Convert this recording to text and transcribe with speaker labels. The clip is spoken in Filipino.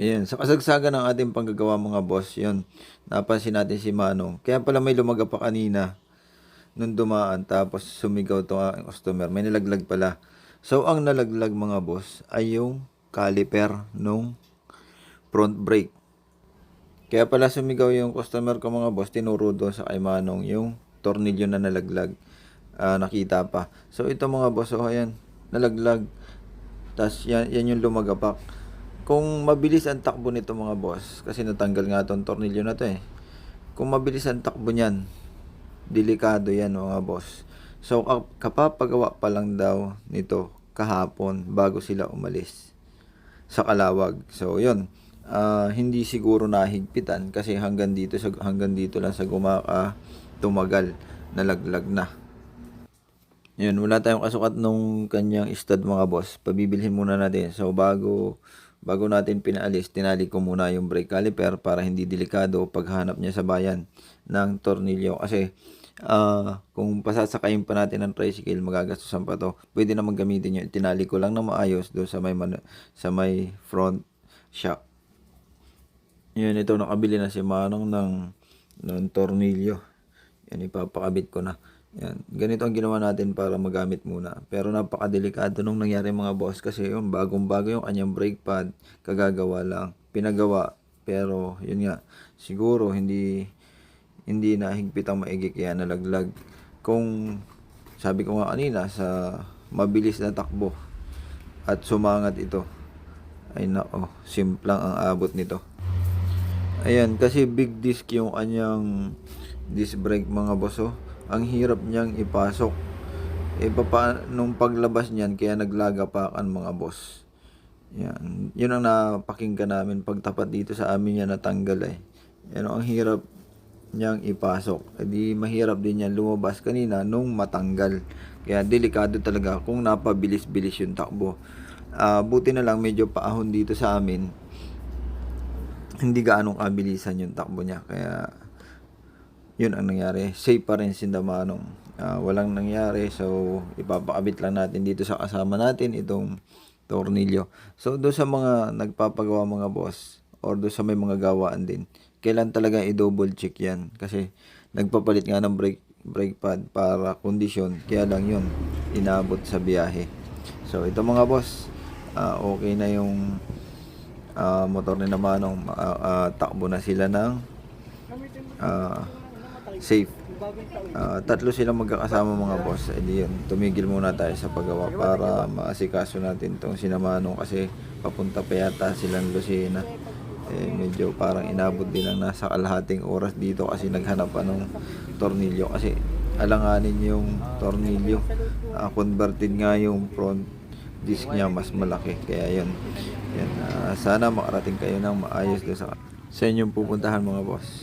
Speaker 1: Ayan, sa kasagsagan ng ating panggagawa mga boss, yun, napansin natin si Manong. Kaya pala may lumaga pa kanina nung dumaan tapos sumigaw to ang customer. May nalaglag pala. So, ang nalaglag mga boss ay yung caliper nung front brake. Kaya pala sumigaw yung customer ko mga boss, tinuro doon sa kay Manong yung tornilyo na nalaglag. Ah, nakita pa. So, ito mga boss, oh, ayan, nalaglag. Tapos, yan, yan yung lumagapak. Kung mabilis ang takbo nito mga boss, kasi natanggal nga tong tornilyo na to eh. Kung mabilis ang takbo niyan, delikado yan mga boss. So, kap- kapapagawa pa lang daw nito kahapon bago sila umalis sa Kalawag. So, yun. Ah, hindi siguro nahigpitan kasi hanggang dito sa hanggang dito lang sa gumaka tumagal, nalaglag na. Yun, wala tayong kasukat nung kanyang stud mga boss. Pabibilhin muna natin. So, bago bago natin pinaalis, tinali ko muna yung brake caliper para hindi delikado paghanap niya sa bayan ng tornilyo. Kasi, ah kung pasasakayin pa natin ng tricycle, magagastusan pa to. Pwede naman gamitin yun. Tinali ko lang na maayos doon sa may, sa may front shock. Yun, ito nakabili na si Manong ng, ng tornilyo. Yan, ipapakabit ko na. Yan, ganito ang ginawa natin para magamit muna. Pero napakadelikado nung nangyari mga boss kasi yung bagong bago yung kanyang brake pad, kagagawa lang. Pinagawa, pero yun nga, siguro hindi hindi na higpit ang maigi kaya nalaglag. Kung sabi ko nga kanina sa mabilis na takbo at sumangat ito, ay nako, simplang ang abot nito. Ayan, kasi big disc yung kanyang disc brake mga boss oh. Ang hirap niyang ipasok. E papa, nung paglabas niyan, kaya naglagapakan mga boss. Yan. Yun ang napakinggan namin pagtapat dito sa amin yan natanggal eh. Yan ang hirap niyang ipasok. E di mahirap din yan lumabas kanina nung matanggal. Kaya delikado talaga kung napabilis-bilis yung takbo. Ah, buti na lang medyo paahon dito sa amin hindi gaanong kabilisan yung takbo niya. Kaya, yun ang nangyari. Safe pa rin si Damanong. Ah, walang nangyari. So, ipapakabit lang natin dito sa kasama natin itong tornilyo. So, doon sa mga nagpapagawa mga boss or doon sa may mga gawaan din, kailan talaga i-double check yan. Kasi, nagpapalit nga ng brake, brake pad para kondisyon. Kaya lang yun, inabot sa biyahe. So, ito mga boss, ah, okay na yung ah, motor ni Namanong ah, ah, takbo na sila ng ah, safe. Ah, tatlo silang magkakasama mga boss. Eh di yun, tumigil muna tayo sa paggawa para maasikaso natin tong sinamanong kasi papunta pa yata silang Lucena. Eh, medyo parang inabot din ang nasa kalahating oras dito kasi naghanap pa ng tornilyo kasi alanganin yung tornilyo. Ah, converted nga yung front disc niya mas malaki kaya yun yan ah, sana makarating kayo ng maayos doon sa sa inyong pupuntahan mga boss